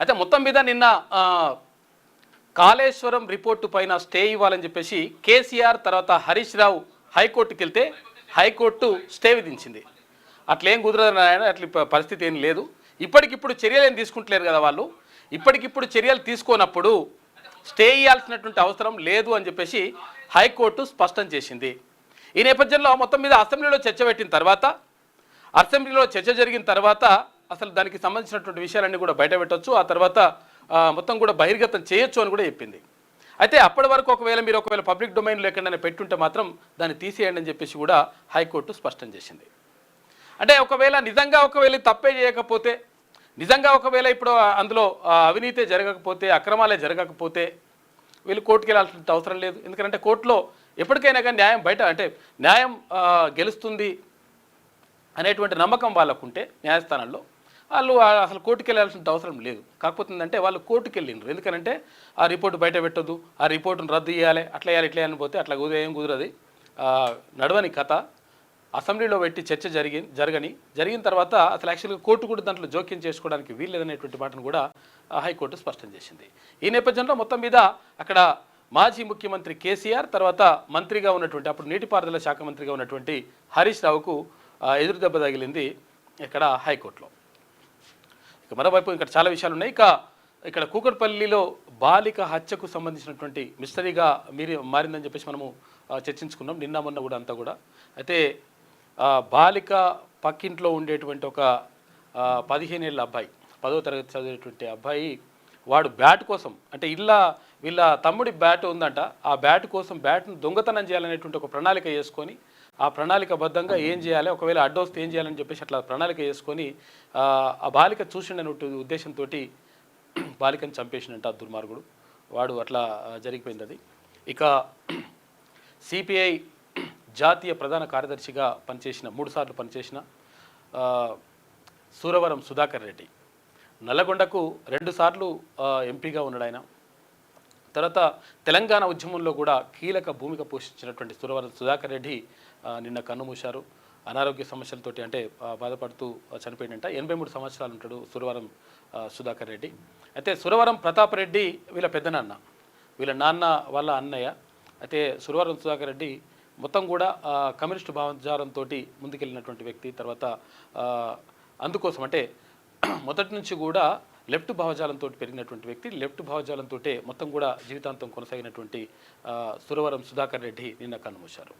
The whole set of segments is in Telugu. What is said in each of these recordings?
అయితే మొత్తం మీద నిన్న కాళేశ్వరం రిపోర్టు పైన స్టే ఇవ్వాలని చెప్పేసి కేసీఆర్ తర్వాత హరీష్ రావు హైకోర్టుకి వెళ్తే హైకోర్టు స్టే విధించింది. అట్లేం కుదరదు నారాయణ అట్లా పరిస్థితి ఏం లేదు. ఇప్పటికిప్పుడు చర్యలు ఏం తీసుకుంటలేరు కదా వాళ్ళు. ఇప్పటికిప్పుడు చర్యలు తీసుకోనప్పుడు స్టే ఇవ్వాల్సినటువంటి అవసరం లేదు అని చెప్పేసి హైకోర్టు స్పష్టం చేసింది. ఈ నేపథ్యంలో మొత్తం మీద అసెంబ్లీలో చర్చ పెట్టిన తర్వాత అసెంబ్లీలో చర్చ జరిగిన తర్వాత అసలు దానికి సంబంధించినటువంటి విషయాలన్నీ కూడా బయట పెట్టొచ్చు. ఆ తర్వాత మొత్తం కూడా బహిర్గతం చేయొచ్చు అని కూడా చెప్పింది. అయితే అప్పటి వరకు ఒకవేళ మీరు ఒకవేళ పబ్లిక్ డొమైన్లో ఎక్కడైనా పెట్టుంటే మాత్రం దాన్ని తీసేయండి అని చెప్పేసి కూడా హైకోర్టు స్పష్టం చేసింది. అంటే ఒకవేళ నిజంగా ఒకవేళ తప్పే చేయకపోతే నిజంగా ఒకవేళ ఇప్పుడు అందులో అవినీతే అవినీతి జరగకపోతే అక్రమాలే జరగకపోతే వీళ్ళు కోర్టుకి వెళ్ళాల్సిన అవసరం లేదు. ఎందుకంటే కోర్టులో ఎప్పటికైనా కానీ న్యాయం బయట అంటే న్యాయం గెలుస్తుంది అనేటువంటి నమ్మకం వాళ్ళకుంటే న్యాయస్థానంలో వాళ్ళు అసలు కోర్టుకు వెళ్ళాల్సిన అవసరం లేదు. కాకపోతే ఏంటంటే వాళ్ళు కోర్టుకు వెళ్ళిండ్రు. ఎందుకంటే ఆ రిపోర్ట్ బయట పెట్టదు ఆ రిపోర్టును రద్దు చేయాలి అట్లా చేయాలి ఇట్లా అని పోతే అట్లా ఉదయం కుదరదు. నడవని కథ. అసెంబ్లీలో పెట్టి చర్చ జరిగి జరగని. జరిగిన తర్వాత అసలు యాక్చువల్గా కోర్టు కూడా దాంట్లో జోక్యం చేసుకోవడానికి వీల్లేదనేటువంటి మాటను కూడా హైకోర్టు స్పష్టం చేసింది. ఈ నేపథ్యంలో మొత్తం మీద అక్కడ మాజీ ముఖ్యమంత్రి కేసీఆర్ తర్వాత మంత్రిగా ఉన్నటువంటి అప్పుడు నీటిపారుదల శాఖ మంత్రిగా ఉన్నటువంటి హరీష్ రావుకు ఎదురుదెబ్బ తగిలింది ఇక్కడ హైకోర్టులో. ఇక మరోవైపు ఇక్కడ చాలా విషయాలు ఉన్నాయి. ఇక ఇక్కడ కూకట్పల్లిలో బాలిక హత్యకు సంబంధించినటువంటి మిస్టరీగా మీరి మారిందని చెప్పేసి మనము చర్చించుకున్నాం. నిన్న మొన్న కూడా అంతా కూడా. అయితే బాలిక పక్కింట్లో ఉండేటువంటి ఒక పదిహేనేళ్ళ అబ్బాయి పదో తరగతి చదివేటువంటి అబ్బాయి వాడు బ్యాట్ కోసం అంటే ఇళ్ళ వీళ్ళ తమ్ముడి బ్యాట్ ఉందంట. ఆ బ్యాట్ కోసం బ్యాట్ను దొంగతనం చేయాలనేటువంటి ఒక ప్రణాళిక చేసుకొని ఆ ప్రణాళికబద్ధంగా ఏం చేయాలి ఒకవేళ అడ్డొస్తే ఏం చేయాలని చెప్పేసి అట్లా ప్రణాళిక చేసుకొని ఆ, బాలిక చూసిండనే ఉద్దేశంతో బాలికను చంపేసినంట ఆ దుర్మార్గుడు. వాడు అట్లా జరిగిపోయింది అది. ఇక సిపిఐ జాతీయ ప్రధాన కార్యదర్శిగా పనిచేసిన మూడుసార్లు పనిచేసిన సూరవరం సుధాకర్ రెడ్డి. నల్లగొండకు రెండుసార్లు ఎంపీగా ఉన్నాడు ఆయన తర్వాత తెలంగాణ ఉద్యమంలో కూడా కీలక భూమిక పోషించినటువంటి సురవరం సుధాకర్ రెడ్డి నిన్న కన్నుమూశారు అనారోగ్య సమస్యలతోటి అంటే బాధపడుతూ చనిపోయిందంట ఎనభై మూడు సంవత్సరాలు ఉంటాడు సురవరం సుధాకర్ రెడ్డి. అయితే సురవరం ప్రతాప్ రెడ్డి వీళ్ళ పెద్దనాన్న వీళ్ళ నాన్న వాళ్ళ అన్నయ్య. అయితే సురవరం సుధాకర్ రెడ్డి మొత్తం కూడా కమ్యూనిస్టు భావజారంతో ముందుకెళ్ళినటువంటి వ్యక్తి. తర్వాత అందుకోసం అంటే మొదటి నుంచి కూడా లెఫ్ట్ భావజాలంతో పెరిగినటువంటి వ్యక్తి లెఫ్ట్ భావజాలంతో మొత్తం కూడా జీవితాంతం కొనసాగినటువంటి సురవరం సుధాకర్ రెడ్డి నిన్న కన్నుమూశారు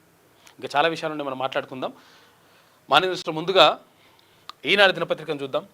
ఇంకా చాలా విషయాలు ఉన్నాయి మనం మాట్లాడుకుందాం. మాన్య దృష్టిలో ముందుగా ఈనాడు దినపత్రికను చూద్దాం.